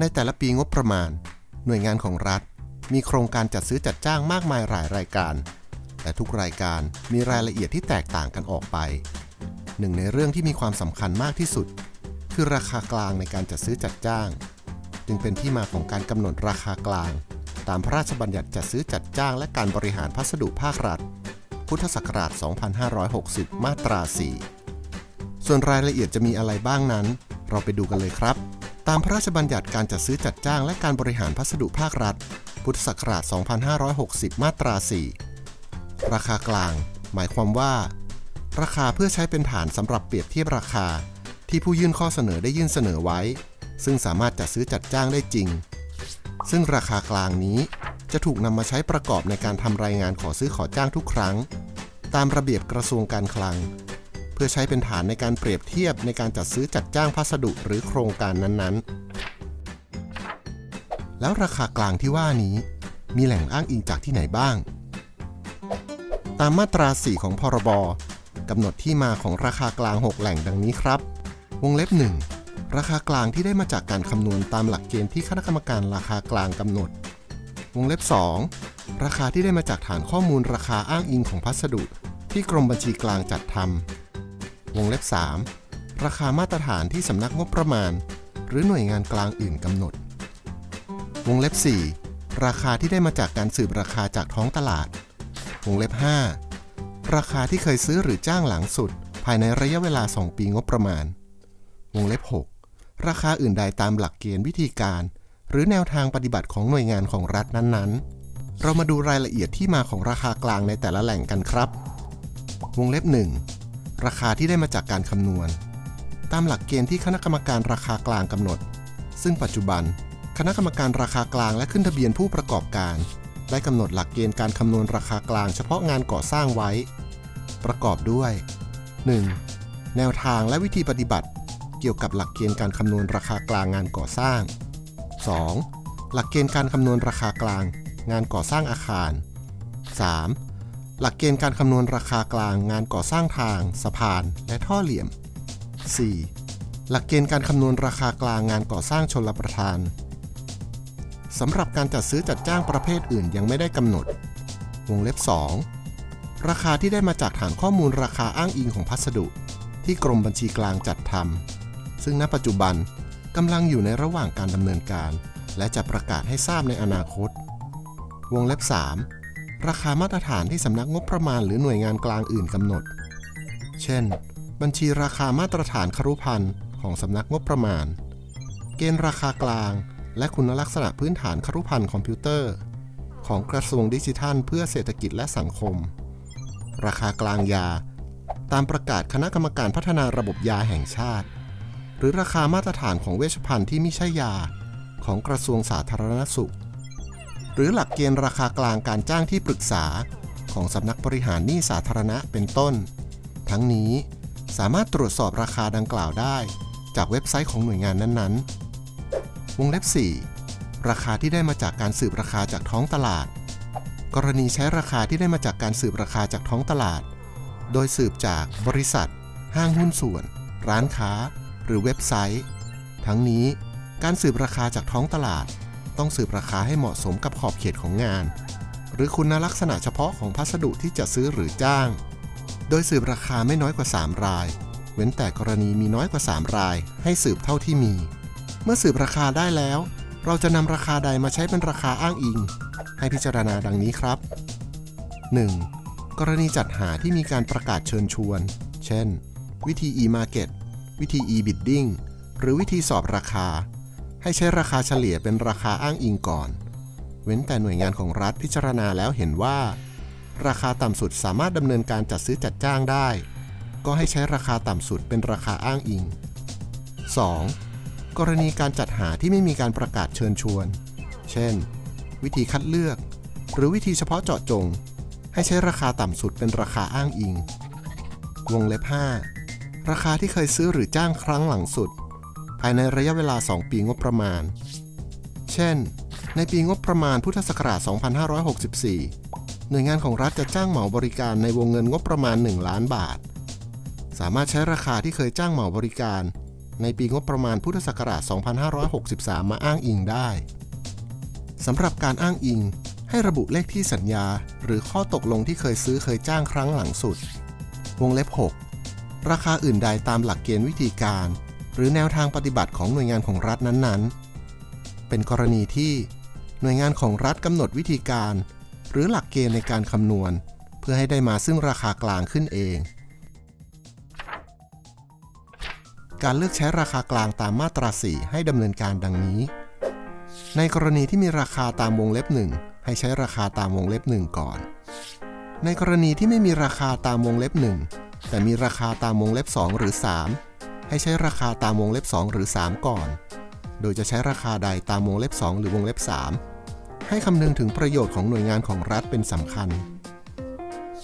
ในแต่ละปีงบประมาณ หน่วยงานของรัฐ มีโครงการจัดซื้อจัดจ้างมากมายหลายรายการ แต่ทุกรายการมีรายละเอียดที่แตกต่างกันออกไป หนึ่งในเรื่องที่มีความสำคัญมากที่สุด คือราคากลางในการจัดซื้อจัดจ้าง จึงเป็นที่มาของการกำหนดราคากลาง ตามพระราชบัญญัติจัดซื้อจัดจ้าง และการบริหารพัสดุภาครัฐ พุทธศักราช 2560 มาตรา 4 ส่วนรายละเอียดจะมีอะไรบ้างนั้น เราไปดูกันเลยครับ ตามพระราชบัญญัติการจัดซื้อจัดจ้างและการบริหารพัสดุภาครัฐ พุทธศักราช 2560 มาตรา 4 ราคากลาง หมายความว่า ราคาเพื่อใช้เป็นฐานสำหรับเปรียบเทียบราคา ที่ผู้ยื่นข้อเสนอได้ยื่นเสนอไว้ ซึ่งสามารถจัดซื้อจัดจ้างได้จริง ซึ่งราคากลางนี้จะถูกนำมาใช้ประกอบในการทำรายงานขอซื้อขอจ้างทุกครั้ง ตามระเบียบกระทรวงการคลัง พื่อใช้เป็นฐานในการเปรียบเทียบในการจัดซื้อจัดจ้างพัสดุหรือโครงการนั้นๆ แล้วราคากลางที่ว่านี้ มีแหล่งอ้างอิงจากที่ไหนบ้าง ตามมาตรา 4 ของพรบกำหนดที่มาของราคากลาง 6 แหล่งดังนี้ครับ วงเล็บ 1 ราคากลางที่ได้มาจากการคำนวณตามหลักเกณฑ์ที่คณะกรรมการราคากลางกำหนด วงเล็บ 2 ราคาที่ได้มาจากฐานข้อมูลราคาอ้างอิงของพัสดุ ที่กรมบัญชีกลางจัดทำ วงเล็บ 3 ราคามาตรฐานที่สำนักงบประมาณ หรือหน่วยงานกลางอื่นกำหนด วงเล็บ 4 ราคาที่ได้มาจากการสืบราคาจากท้องตลาด วงเล็บ 5 ราคาที่เคยซื้อหรือจ้างหลังสุด ภายในระยะเวลา 2 ปีงบประมาณ วงเล็บ 6 ราคาอื่นใดตามหลักเกณฑ์วิธีการ หรือแนวทางปฏิบัติของหน่วยงานของรัฐนั้นๆเรามาดูรายละเอียดที่มาของราคากลางในแต่ละแหล่งกันครับ วงเล็บ1 ราคาที่ได้มาจากการคำนวณ ตามหลักเกณฑ์ที่คณะกรรมการราคากลางกำหนด ซึ่งปัจจุบัน คณะกรรมการราคากลางและขึ้นทะเบียนผู้ประกอบการ ได้กำหนดหลักเกณฑ์การคำนวณราคากลางเฉพาะงานก่อสร้างไว้ ประกอบด้วย 1. แนวทางและวิธีปฏิบัติ เกี่ยวกับหลักเกณฑ์การคำนวณราคากลางงานก่อสร้าง 2. หลักเกณฑ์การคำนวณราคากลาง งานก่อสร้างอาคาร 3. หลักเกณฑ์การคำนวณราคากลางงานก่อสร้างทาง สะพาน และท่อเหลี่ยม 4. หลักเกณฑ์การคำนวณราคากลางงานก่อสร้างชนลประทานสำหรับการจัดซื้อจัดจ้างประเภทอื่นยังไม่ได้กำหนด วงเล็บ 2 ราคาที่ได้มาจากฐานข้อมูลราคาอ้างอิงของพัสดุ ที่กรมบัญชีกลางจัดทำซึ่งณปัจจุบันกำลังอยู่ในระหว่างการดำเนินการ และจะประกาศให้ทราบในอนาคต วงเล็บ 3 ราคามาตรฐานที่สำนักงบประมาณหรือหน่วยงานกลางอื่นกำหนด เช่น บัญชีราคามาตรฐานครุพันธ์ของสำนักงบประมาณ เกณฑ์ราคากลาง และคุณลักษณะพื้นฐานครุพันธ์คอมพิวเตอร์ ของกระทรวงดิจิทัล เพื่อเศรษฐกิจและสังคม ราคากลางยา ตามประกาศคณะกรรมการพัฒนาระบบยาแห่งชาติ หรือราคามาตรฐานของเวชภัณฑ์ที่ไม่ใช่ยา ของกระทรวงสาธารณสุข รือหลักเกณฑ์ราคากลางการจ้างที่ปรึกษา ของสำนักบริหารหนี้สาธารณะเป็นต้น ทั้งนี้สามารถตรวจสอบราคาดังกล่าวได้ จากเว็บไซต์ของหน่วยงานนั้นๆ วงเล็บ 4 ราคาที่ได้มาจากการสืบราคาจากท้องตลาด กรณีใช้ราคาที่ได้มาจากการสืบราคาจากท้องตลาด โดยสืบจากบริษัท ห้างหุ้นส่วน ร้านค้า หรือเว็บไซต์ ทั้งนี้การสืบราคาจากท้องตลาด ต้องสืบราคาให้เหมาะสมกับขอบเขตของงาน หรือคุณลักษณะเฉพาะของพัสดุที่จะซื้อหรือจ้าง โดยสืบราคาไม่น้อยกว่า 3 ราย เว้นแต่กรณีมีน้อยกว่า 3 ราย ให้สืบเท่าที่มี เมื่อสืบราคาได้แล้ว เราจะนำราคาใดมาใช้เป็นราคาอ้างอิง ให้พิจารณาดังนี้ครับ 1. กรณีจัดหาที่มีการประกาศเชิญชวน เช่น วิธี e-market วิธี e-bidding หรือวิธีสอบราคา ให้ใช้ราคาเฉลี่ยเป็นราคาอ้างอิงก่อน เว้นแต่หน่วยงานของรัฐพิจารณาแล้วเห็นว่า ราคาต่ำสุดสามารถดำเนินการจัดซื้อจัดจ้างได้ ก็ให้ใช้ราคาต่ำสุดเป็นราคาอ้างอิง 2. กรณีการจัดหาที่ไม่มีการประกาศเชิญชวน เช่น วิธีคัดเลือก หรือวิธีเฉพาะเจาะจง ให้ใช้ราคาต่ำสุดเป็นราคาอ้างอิง วงเล็บ5ราคาที่เคยซื้อหรือจ้างครั้งหลังสุด ภายในระยะเวลา 2 ปีงบประมาณ เช่น ในปีงบประมาณพุทธศักราช 2564 หน่วยงานของรัฐจะจ้างเหมาบริการในวงเงินงบประมาณ 1 ล้านบาท สามารถใช้ราคาที่เคยจ้างเหมาบริการ ในปีงบประมาณพุทธศักราช 2563 มาอ้างอิงได้สำหรับการอ้างอิง ให้ระบุเลขที่สัญญา หรือข้อตกลงที่เคยซื้อเคยจ้างครั้งหลังสุด วงเล็บ 6 ราคาอื่นใดตามหลักเกณฑ์วิธีการ รือแนวทางปฏิบัติของหน่วยงานของรัฐนั้นๆ เป็นกรณีที่หน่วยงานของรัฐกำหนดวิธีการ หรือหลักเกณฑ์ในการคำนวณ เพื่อให้ได้มาซึ่งราคากลางขึ้นเอง การเลือกใช้ราคากลางตามมาตรา 4 ให้ดำเนินการดังนี้ ในกรณีที่มีราคาตามวงเล็บ 1 ให้ใช้ราคาตามวงเล็บ 1 ก่อน ในกรณีที่ไม่มีราคาตามวงเล็บ 1 แต่มีราคาตามวงเล็บ 2 หรือ 3 ให้ใช้ราคาตามวงเล็บ 2 หรือ 3 ก่อน โดยจะใช้ราคาใดตามวงเล็บ 2 หรือวงเล็บ 3 ให้คำนึงถึงประโยชน์ของหน่วยงานของรัฐเป็นสำคัญ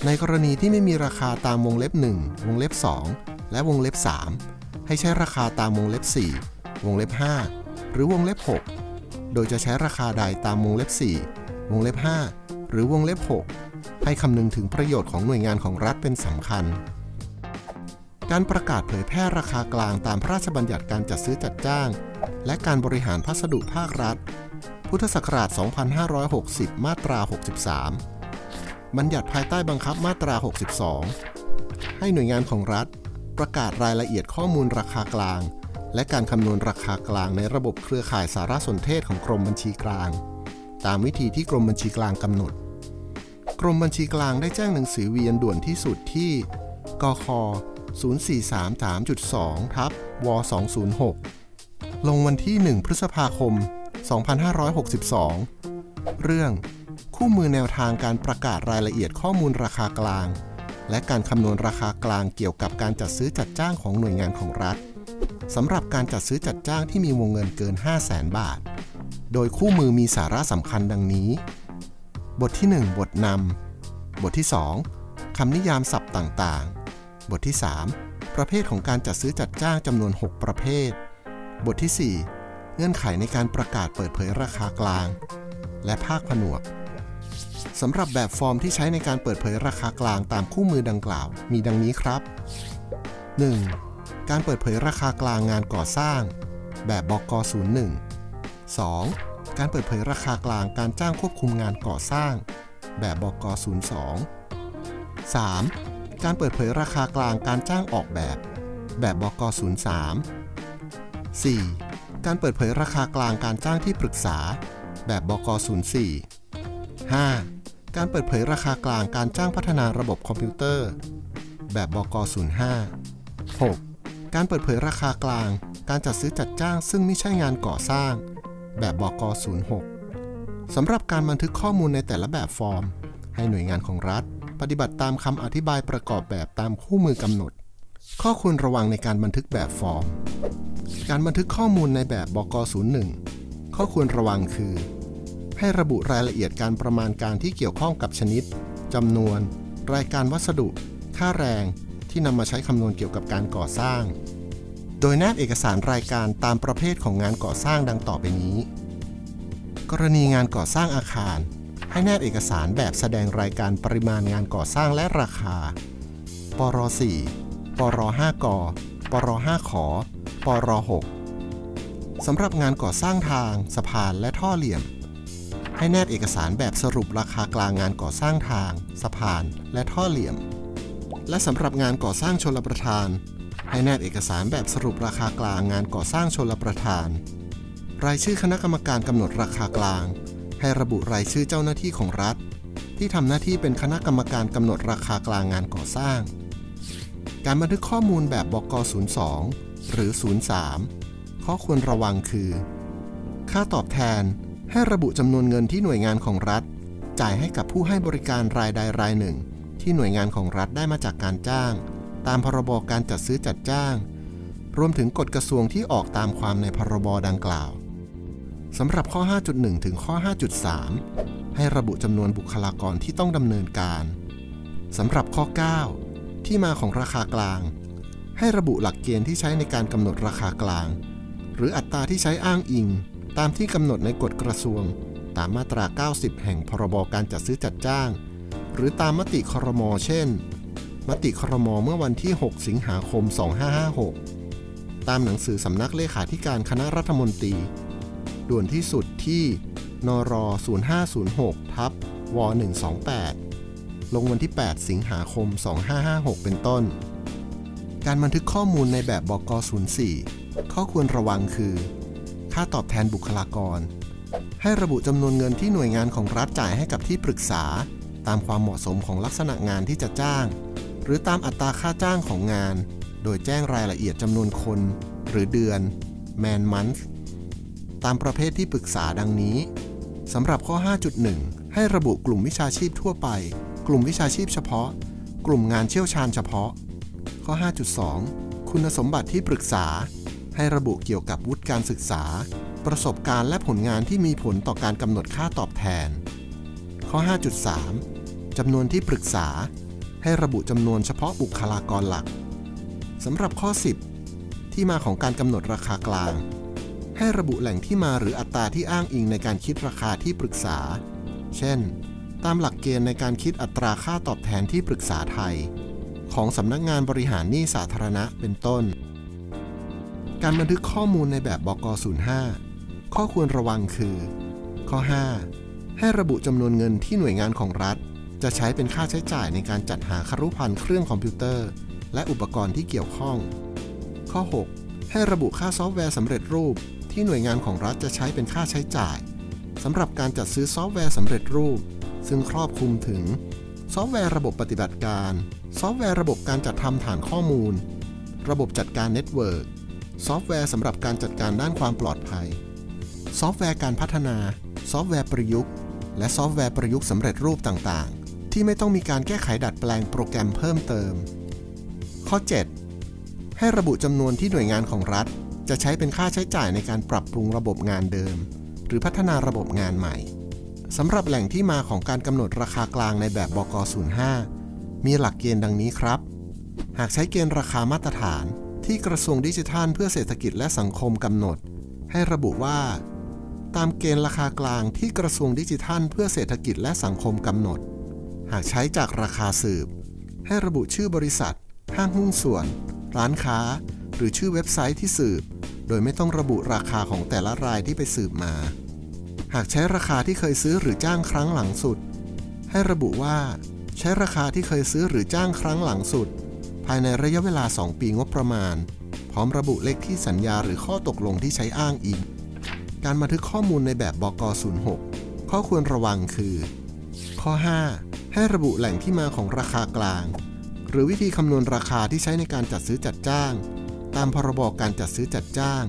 ในกรณีที่ไม่มีราคาตามวงเล็บ 1 วงเล็บ 2 และวงเล็บ 3 ให้ใช้ราคาตามวงเล็บ 4 วงเล็บ 5 หรือวงเล็บ 6 โดยจะใช้ราคาใดตามวงเล็บ 4 วงเล็บ 5 หรือวงเล็บ 6 ให้คำนึงถึงประโยชน์ของหน่วยงานของรัฐเป็นสำคัญ การประกาศเผยแพร่ราคากลางตามพระราชบัญญัติการจัดซื้อจัดจ้าง และการบริหารพัสดุภาครัฐ พุทธศักราช 2560 มาตรา 63 บัญญัติภายใต้บังคับมาตรา 62 ให้หน่วยงานของรัฐ ประกาศรายละเอียดข้อมูลราคากลาง และการคำนวณราคากลางในระบบเครือข่ายสารสนเทศของกรมบัญชีกลาง ตามวิธีที่กรมบัญชีกลางกำหนด กรมบัญชีกลางได้แจ้งหนังสือเวียนด่วนที่สุดที่กค 0433.2ทับว206 ลงวันที่ 1 พฤษภาคม 2562 เรื่อง คู่มือแนวทางการประกาศรายละเอียดข้อมูลราคากลาง และการคำนวณราคากลางเกี่ยวกับการจัดซื้อจัดจ้างของหน่วยงานของรัฐสำหรับการจัดซื้อจัดจ้างที่มีวงเงินเกิน 5 0 0แสนบาท โดยคู่มือมีสาระสำคัญดังนี้ บทที่ 1 บทนำบทที่ 2คำนิยามศัพท์ต่างๆ บทที่ 3 ประเภทของการจัดซื้อจัดจ้างจำนวน 6 ประเภท บทที่ 4 เงื่อนไขในการประกาศเปิดเผยราคากลาง และภาคผนวกสำหรับแบบฟอร์มที่ใช้ในการเปิดเผยราคากลางตามคู่มือดังกล่าว มีดังนี้ครับ 1. การเปิดเผยราคากลางงานก่อสร้าง แบบบก01 2. การเปิดเผยราคากลางการจ้างควบคุมงานก่อสร้าง แบบบก02 3. การเปิดเผยราคากลางการจ้างออกแบบ แบบบก 03 4. การเปิดเผยราคากลางการจ้างที่ปรึกษา แบบบก 04 5. การเปิดเผยราคากลางการจ้างพัฒนาระบบคอมพิวเตอร์ แบบบก 05 6. การเปิดเผยราคากลาง การจัดซื้อจัดจ้างซึ่งไม่ใช่งานก่อสร้าง แบบบก 06สำหรับการบันทึกข้อมูลในแต่ละแบบฟอร์ม ให้หน่วยงานของรัฐ ปฏิบัติตามคำอธิบายประกอบแบบตามคู่มือกำหนด ข้อควรระวังในการบันทึกแบบฟอร์ม การบันทึกข้อมูลในแบบบก 01 ข้อควรระวังคือ ให้ระบุรายละเอียดการประมาณการที่เกี่ยวข้องกับชนิดจำนวน รายการวัสดุ ค่าแรง ที่นำมาใช้คำนวณเกี่ยวกับการก่อสร้าง โดยแนบเอกสารรายการตามประเภทของงานก่อสร้างดังต่อไปนี้ กรณีงานก่อสร้างอาคาร ให้แนบเอกสารแบบแสดงรายการปริมาณงานก่อสร้างและราคา ปร 4 ปร 5 ก ปร 5 ขอ ปร 6 สำหรับงานก่อสร้างทาง สะพานและท่อเหลี่ยม ให้แนบเอกสารแบบสรุปราคากลางงานก่อสร้างทาง สะพานและท่อเหลี่ยม และสำหรับงานก่อสร้างชลประทาน ให้แนบเอกสารแบบสรุปราคากลางงานก่อสร้างชลประทาน รายชื่อคณะกรรมการกำหนดราคากลาง ให้ระบุรายชื่อเจ้าหน้าที่ของรัฐ ที่ทำหน้าที่เป็นคณะกรรมการกำหนดราคากลางงานก่อสร้าง การบันทึกข้อมูลแบบบก 02 หรือ 03 ข้อควรระวังคือ ค่าตอบแทนให้ระบุจำนวนเงินที่หน่วยงานของรัฐ จ่ายให้กับผู้ให้บริการรายใดรายหนึ่ง ที่หน่วยงานของรัฐได้มาจากการจ้าง ตามพรบการจัดซื้อจัดจ้าง รวมถึงกฎกระทรวงที่ออกตามความในพรบดังกล่าว สำหรับข้อ 5.1 ถึงข้อ 5.3 ให้ระบุจำนวนบุคลากรที่ต้องดำเนินการ สำหรับข้อ 9 ที่มาของราคากลาง ให้ระบุหลักเกณฑ์ที่ใช้ในการกำหนดราคากลาง หรืออัตราที่ใช้อ้างอิง ตามที่กำหนดในกฎกระทรวง ตามมาตรา 90 แห่งพรบการจัดซื้อจัดจ้าง หรือตามมติครม เช่น มติครม เมื่อวันที่ 6 สิงหาคม 2556 ตามหนังสือสำนักเลขาธิการคณะรัฐมนตรี ด่วนที่สุดที่นร0506ทับว128 ลงวันที่ 8 สิงหาคม 2556 เป็นต้น การบันทึกข้อมูลในแบบบก04 ข้อควรระวังคือ ค่าตอบแทนบุคลากร ให้ระบุจำนวนเงินที่หน่วยงานของรัฐจ่ายให้กับที่ปรึกษา ตามความเหมาะสมของลักษณะงานที่จะจ้าง หรือตามอัตราค่าจ้างของงาน โดยแจ้งรายละเอียดจำนวนคน หรือเดือน man month ตามประเภทที่ปรึกษาดังนี้สำหรับข้อ 5.1 ให้ระบุกลุ่มวิชาชีพทั่วไป กลุ่มวิชาชีพเฉพาะ กลุ่มงานเชี่ยวชาญเฉพาะ ข้อ 5.2 คุณสมบัติที่ปรึกษา ให้ระบุเกี่ยวกับวุฒิการศึกษา ประสบการณ์และผลงานที่มีผลต่อการกำหนดค่าตอบแทน ข้อ 5.3 จำนวนที่ปรึกษา ให้ระบุจำนวนเฉพาะบุคลากรหลักสำหรับข้อ 10 ที่มาของการกำหนดราคากลาง ให้ระบุแหล่งที่มาหรืออัตราที่อ้างอิงในการคิดราคาที่ปรึกษา เช่น ตามหลักเกณฑ์ในการคิดอัตราค่าตอบแทนที่ปรึกษาไทย ของสำนักงานบริหารหนี้สาธารณะเป็นต้น การบันทึกข้อมูลในแบบบก 05 ข้อควรระวังคือ ข้อ 5 ให้ระบุจำนวนเงินที่หน่วยงานของรัฐ จะใช้เป็นค่าใช้จ่ายในการจัดหาครุภัณฑ์เครื่องคอมพิวเตอร์ และอุปกรณ์ที่เกี่ยวข้อง ข้อ 6 ให้ระบุค่าซอฟต์แวร์สำเร็จรูป ที่หน่วยงานของรัฐจะใช้เป็นค่าใช้จ่ายสำหรับการจัดซื้อซอฟต์แวร์สำเร็จรูป ซึ่งครอบคลุมถึง ซอฟต์แวร์ระบบปฏิบัติการ ซอฟต์แวร์ระบบการจัดทำฐานข้อมูล ระบบจัดการเน็ตเวิร์กซอฟต์แวร์สำหรับการจัดการด้านความปลอดภัย ซอฟต์แวร์การพัฒนา ซอฟต์แวร์ประยุกต์ และซอฟต์แวร์ประยุกต์สำเร็จรูปต่างๆ ที่ไม่ต้องมีการแก้ไขดัดแปลงโปรแกรมเพิ่มเติม ข้อ 7 ให้ระบุจำนวนที่หน่วยงานของรัฐ จะใช้เป็นค่าใช้จ่ายในการปรับปรุงระบบงานเดิม หรือพัฒนาระบบงานใหม่สำหรับแหล่งที่มาของการกำหนดราคากลางในแบบบก 05 มีหลักเกณฑ์ดังนี้ครับ หากใช้เกณฑ์ราคามาตรฐานที่กระทรวงดิจิทัลเพื่อเศรษฐกิจและสังคมกำหนด ให้ระบุว่า ตามเกณฑ์ราคากลางที่กระทรวงดิจิทัลเพื่อเศรษฐกิจและสังคมกำหนด หากใช้จากราคาสืบ ให้ระบุชื่อบริษัท ห้างหุ้นส่วน ร้านค้า หรือชื่อเว็บไซต์ที่สืบ โดยไม่ต้องระบุราคาของแต่ละรายที่ไปสืบมา หากใช้ราคาที่เคยซื้อหรือจ้างครั้งหลังสุด ให้ระบุว่า ใช้ราคาที่เคยซื้อหรือจ้างครั้งหลังสุด ภายในระยะเวลา 2 ปีงบประมาณ พร้อมระบุเลขที่สัญญาหรือข้อตกลงที่ใช้อ้างอิง การบันทึกข้อมูลในแบบบก 06 ข้อควรระวังคือ ข้อ 5 ให้ระบุแหล่งที่มาของราคากลาง หรือวิธีคำนวณราคาที่ใช้ในการจัดซื้อจัดจ้าง ตามพรบการจัดซื้อจัดจ้าง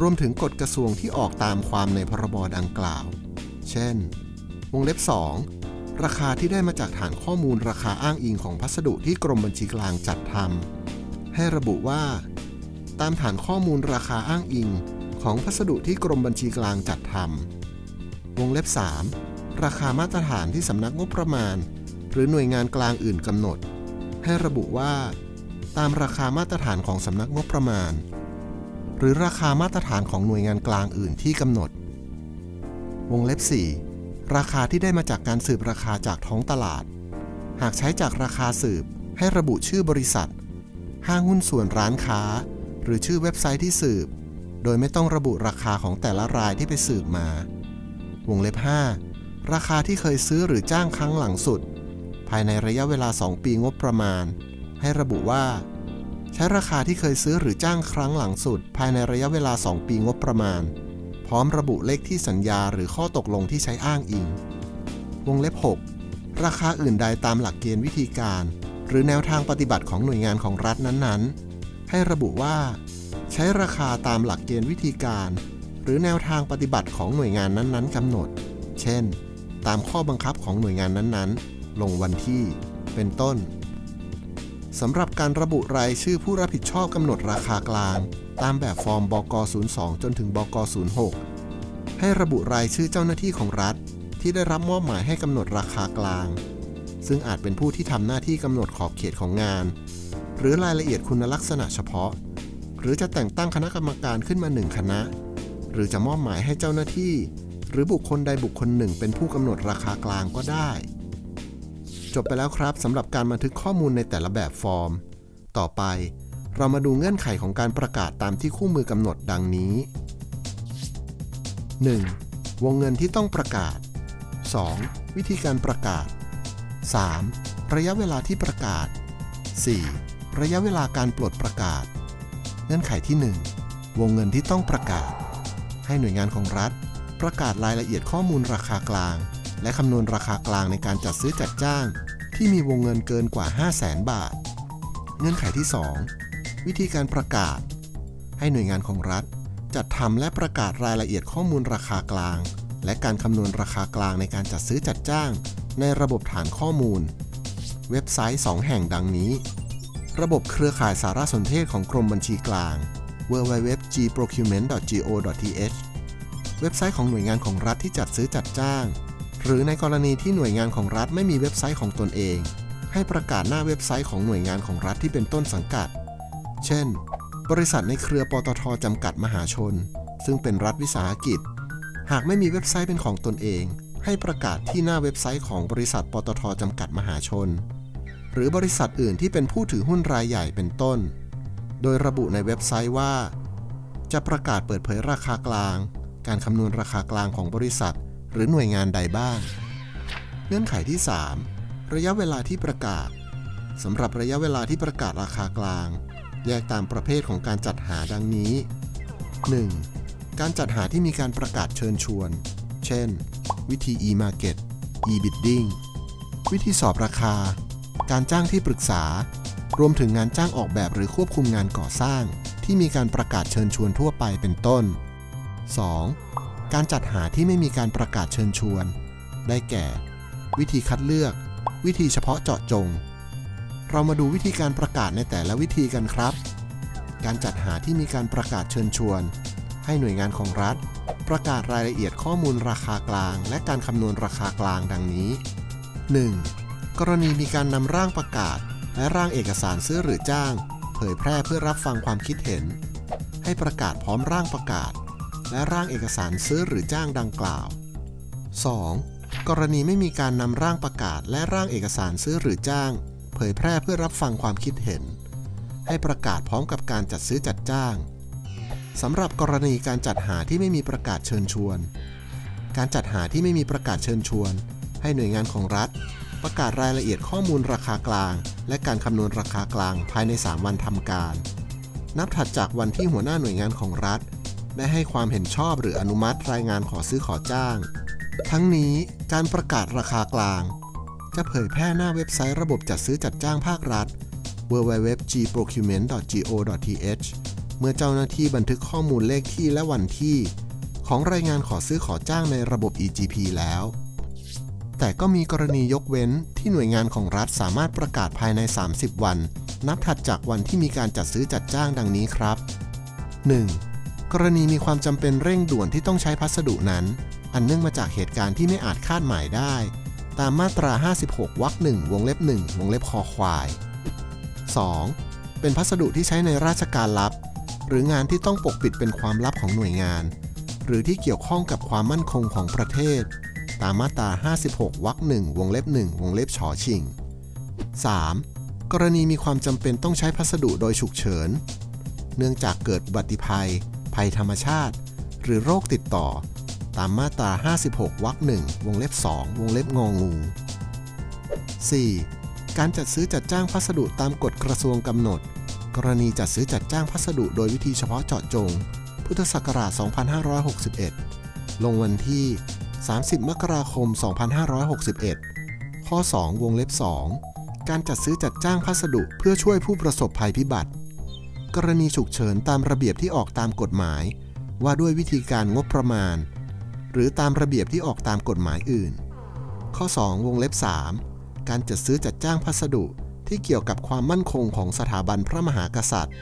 รวมถึงกฎกระทรวงที่ออกตามความในพรบดังกล่าว เช่น วงเล็บ 2 ราคาที่ได้มาจากฐานข้อมูลราคาอ้างอิงของพัสดุที่กรมบัญชีกลางจัดทำให้ระบุว่า ตามฐานข้อมูลราคาอ้างอิงของพัสดุที่กรมบัญชีกลางจัดทำวงเล็บ 3 ราคามาตรฐานที่สำนักงบประมาณ หรือหน่วยงานกลางอื่นกำหนด ให้ระบุว่า ตามราคามาตรฐานของสำนักงบประมาณ หรือราคามาตรฐานของหน่วยงานกลางอื่นที่กำหนด วงเล็บ 4 ราคาที่ได้มาจากการสืบราคาจากท้องตลาด หากใช้จากราคาสืบให้ระบุชื่อบริษัท ห้างหุ้นส่วนร้านค้า หรือชื่อเว็บไซต์ที่สืบ โดยไม่ต้องระบุราคาของแต่ละรายที่ไปสืบมา วงเล็บ 5 ราคาที่เคยซื้อหรือจ้างครั้งหลังสุด ภายในระยะเวลา 2 ปีงบประมาณ ให้ระบุว่า ใช้ราคาที่เคยซื้อหรือจ้างครั้งหลังสุด ภายในระยะเวลา 2 ปีงบประมาณ พร้อมระบุเลขที่สัญญาหรือข้อตกลงที่ใช้อ้างอิง วงเล็บ 6 ราคาอื่นใดตามหลักเกณฑ์วิธีการ หรือแนวทางปฏิบัติของหน่วยงานของรัฐนั้นๆ ให้ระบุว่า ใช้ราคาตามหลักเกณฑ์วิธีการ หรือแนวทางปฏิบัติของหน่วยงานนั้นๆกำหนด เช่น ตามข้อบังคับของหน่วยงานนั้นๆ ลงวันที่ เป็นต้น สำหรับการระบุรายชื่อผู้รับผิดชอบกำหนดราคากลาง ตามแบบฟอร์มบก 02 จนถึงบก 06 ให้ระบุรายชื่อเจ้าหน้าที่ของรัฐ ที่ได้รับมอบหมายให้กำหนดราคากลาง ซึ่งอาจเป็นผู้ที่ทำหน้าที่กำหนดขอบเขตของงาน หรือรายละเอียดคุณลักษณะเฉพาะ หรือจะแต่งตั้งคณะกรรมการขึ้นมาหนึ่งคณะ หรือจะมอบหมายให้เจ้าหน้าที่ หรือบุคคลใดบุคคลหนึ่งเป็นผู้กำหนดราคากลางก็ได้ จบไปแล้วครับสำหรับการบันทึกข้อมูลในแต่ละแบบฟอร์ม ต่อไป เรามาดูเงื่อนไขของการประกาศตามที่คู่มือกำหนดดังนี้ 1. วงเงินที่ต้องประกาศ 2. วิธีการประกาศ 3. ระยะเวลาที่ประกาศ 4. ระยะเวลาการปลดประกาศ เงื่อนไขที่ 1 วงเงินที่ต้องประกาศ ให้หน่วยงานของรัฐ ประกาศรายละเอียดข้อมูลราคากลาง และคำนวณราคากลางในการจัดซื้อจัดจ้าง ที่มีวงเงินเกินกว่า 5 0 0แสนบาท เงื่อนไขที่ 2 วิธีการประกาศ ให้หน่วยงานของรัฐ จัดทำและประกาศรายละเอียดข้อมูลราคากลาง และการคำนวณราคากลางในการจัดซื้อจัดจ้าง ในระบบฐานข้อมูล เว็บไซต์ 2 แห่งดังนี้ ระบบเครือข่ายสารสนเทศของกรมบัญชีกลาง www.gprocurement.go.th เว็บไซต์ของหน่วยงานของรัฐที่จัดซื้อจัดจ้าง หรือในกรณีที่หน่วยงานของรัฐไม่มีเว็บไซต์ของตนเอง ให้ประกาศหน้าเว็บไซต์ของหน่วยงานของรัฐที่เป็นต้นสังกัด เช่น บริษัทในเครือปตทจำกัดมหาชน ซึ่งเป็นรัฐวิสาหกิจ หากไม่มีเว็บไซต์เป็นของตนเอง ให้ประกาศที่หน้าเว็บไซต์ของบริษัทปตทจำกัดมหาชน หรือบริษัทอื่นที่เป็นผู้ถือหุ้นรายใหญ่เป็นต้น โดยระบุในเว็บไซต์ว่า จะประกาศเปิดเผยราคากลาง การคำนวณราคากลางของบริษัท หรือหน่วยงานใดบ้าง เงื่อนไขที่ 3 ระยะเวลาที่ประกาศสำหรับระยะเวลาที่ประกาศราคากลาง แยกตามประเภทของการจัดหาดังนี้ 1. การจัดหาที่มีการประกาศเชิญชวน เช่น วิธี e-market e-bidding วิธีสอบราคา การจ้างที่ปรึกษา รวมถึงงานจ้างออกแบบหรือควบคุมงานก่อสร้าง ที่มีการประกาศเชิญชวนทั่วไปเป็นต้น 2. การจัดหาที่ไม่มีการประกาศเชิญชวน ได้แก่ วิธีคัดเลือก วิธีเฉพาะเจาะจง เรามาดูวิธีการประกาศในแต่ละวิธีกันครับ การจัดหาที่มีการประกาศเชิญชวน ให้หน่วยงานของรัฐ ประกาศรายละเอียดข้อมูลราคากลาง และการคำนวณราคากลางดังนี้ 1. กรณีมีการนำร่างประกาศ และร่างเอกสารซื้อหรือจ้าง เผยแพร่เพื่อรับฟังความคิดเห็น ให้ประกาศพร้อมร่างประกาศ และร่างเอกสารซื้อหรือจ้างดังกล่าว 2. กรณีไม่มีการนำร่างประกาศและร่างเอกสารซื้อหรือจ้าง เผยแพร่เพื่อรับฟังความคิดเห็น ให้ประกาศพร้อมกับการจัดซื้อจัดจ้างสำหรับกรณีการจัดหาที่ไม่มีประกาศเชิญชวน การจัดหาที่ไม่มีประกาศเชิญชวน ให้หน่วยงานของรัฐ ประกาศรายละเอียดข้อมูลราคากลาง และการคำนวณราคากลางภายใน 3 วันทำการ นับถัดจากวันที่หัวหน้าหน่วยงานของรัฐ ได้ให้ความเห็นชอบหรืออนุมัติรายงานขอซื้อขอจ้าง ทั้งนี้การประกาศราคากลาง จะเผยแพร่หน้าเว็บไซต์ระบบจัดซื้อจัดจ้างภาครัฐ www.gprocurement.go.th เมื่อเจ้าหน้าที่บันทึกข้อมูลเลขที่และวันที่ ของรายงานขอซื้อขอจ้างในระบบ EGP แล้ว แต่ก็มีกรณียกเว้นที่หน่วยงานของรัฐสามารถประกาศภายใน 30 วัน นับถัดจากวันที่มีการจัดซื้อจัดจ้างดังนี้ครับ 1. กรณีมีความจำเป็นเร่งด่วนที่ต้องใช้พัสดุนั้น อันเนื่องมาจากเหตุการณ์ที่ไม่อาจคาดหมายได้ ตามมาตรา 56 วรรคหนึ่งวงเล็บ1วงเล็บคอควาย 2. เป็นพัสดุที่ใช้ในราชการลับ หรืองานที่ต้องปกปิดเป็นความลับของหน่วยงาน หรือที่เกี่ยวข้องกับความมั่นคงของประเทศ ตามมาตรา 56 วรรคหนึ่งวงเล็บ1วงเล็บฉอชิง 3. กรณีมีความจำเป็นต้องใช้พัสดุโดยฉุกเฉิน เนื่องจากเกิดอุบัติภัย ภัยธรรมชาติ หรือโรคติดต่อ ตามมาตรา 56 วรรคหนึ่งวงเล็บ 2 วงเล็บงองู 4. การจัดซื้อจัดจ้างพัสดุตามกฎกระทรวงกำหนด กรณีจัดซื้อจัดจ้างพัสดุโดยวิธีเฉพาะเจาะจง พุทธศักราช 2561 ลงวันที่ 30 มกราคม 2561 ข้อ 2 วงเล็บ 2 การจัดซื้อจัดจ้างพัสดุเพื่อช่วยผู้ประสบภัยพิบัติ กรณีฉุกเฉินตามระเบียบที่ออกตามกฎหมาย ว่าด้วยวิธีการงบประมาณ หรือตามระเบียบที่ออกตามกฎหมายอื่น ข้อ 2 วงเล็บ 3 การจัดซื้อจัดจ้างพัสดุที่เกี่ยวกับความมั่นคงของสถาบันพระมหากษัตริย์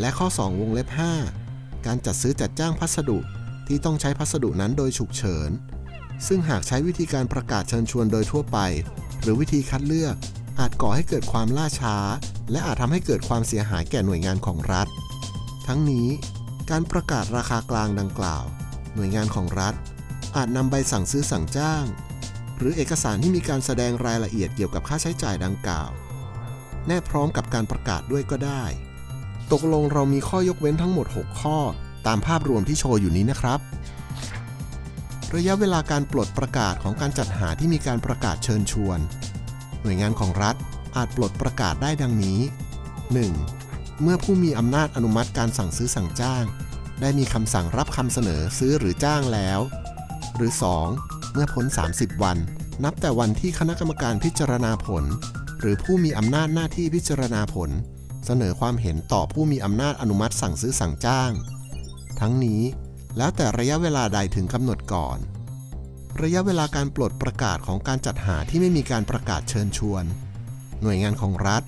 และข้อ 2 วงเล็บ 5 การจัดซื้อจัดจ้างพัสดุที่ต้องใช้พัสดุนั้นโดยฉุกเฉิน ซึ่งหากใช้วิธีการประกาศเชิญชวนโดยทั่วไป หรือวิธีคัดเลือก อาจก่อให้เกิดความล่าช้า และอาจทำให้เกิดความเสียหายแก่หน่วยงานของรัฐ ทั้งนี้การประกาศราคากลางดังกล่าว หน่วยงานของรัฐ อาจนำใบสั่งซื้อสั่งจ้าง หรือเอกสารที่มีการแสดงรายละเอียดเกี่ยวกับค่าใช้จ่ายดังกล่าว แนบพร้อมกับการประกาศด้วยก็ได้ ตกลงเรามีข้อยกเว้นทั้งหมด 6 ข้อ ตามภาพรวมที่โชว์อยู่นี้นะครับ ระยะเวลาการปลดประกาศของการจัดหาที่มีการประกาศเชิญชวน หน่วยงานของรัฐอาจปลดประกาศได้ดังนี้ 1. เมื่อผู้มีอำนาจอนุมัติการสั่งซื้อสั่งจ้าง ได้มีคำสั่งรับคำเสนอซื้อหรือจ้างแล้ว หรือ 2. เมื่อพ้น 30 วัน นับแต่วันที่คณะกรรมการพิจารณาผล หรือผู้มีอำนาจหน้าที่พิจารณาผล เสนอความเห็นต่อผู้มีอำนาจอนุมัติสั่งซื้อสั่งจ้าง ทั้งนี้แล้วแต่ระยะเวลาใดถึงกำหนดก่อน ระยะเวลาการปลดประกาศของการจัดหาที่ไม่มีการประกาศเชิญชวน หน่วยงานของรัฐ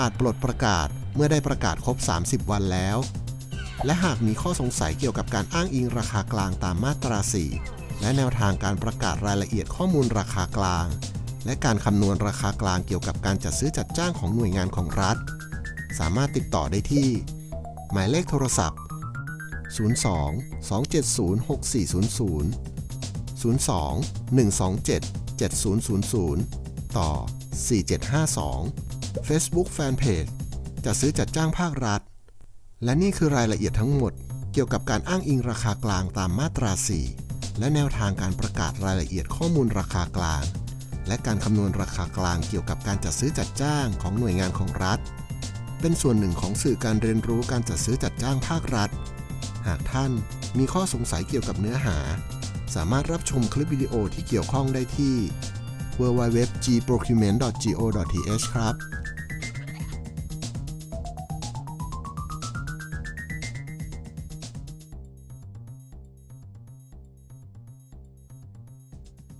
อาจปลดประกาศเมื่อได้ประกาศครบ 30 วันแล้ว และหากมีข้อสงสัยเกี่ยวกับการอ้างอิงราคากลางตามมาตรา 4 และแนวทางการประกาศรายละเอียดข้อมูลราคากลาง และการคำนวณราคากลางเกี่ยวกับการจัดซื้อจัดจ้างของหน่วยงานของรัฐ สามารถติดต่อได้ที่ หมายเลขโทรศัพท์ 02 270 6400 02 127 7000 ต่อ 4752 Facebook Fanpage จัดซื้อจัดจ้างภาครัฐ และนี่คือรายละเอียดทั้งหมดเกี่ยวกับการอ้างอิงราคากลางตามมาตรา 4 และแนวทางการประกาศรายละเอียดข้อมูลราคากลาง และการคำนวณราคากลางเกี่ยวกับการจัดซื้อจัดจ้างของหน่วยงานของรัฐ เป็นส่วนหนึ่งของสื่อการเรียนรู้การจัดซื้อจัดจ้างภาครัฐ หากท่านมีข้อสงสัยเกี่ยวกับเนื้อหา สามารถรับชมคลิปวิดีโอที่เกี่ยวข้องได้ที่ www.gprocurement.go.th ครับ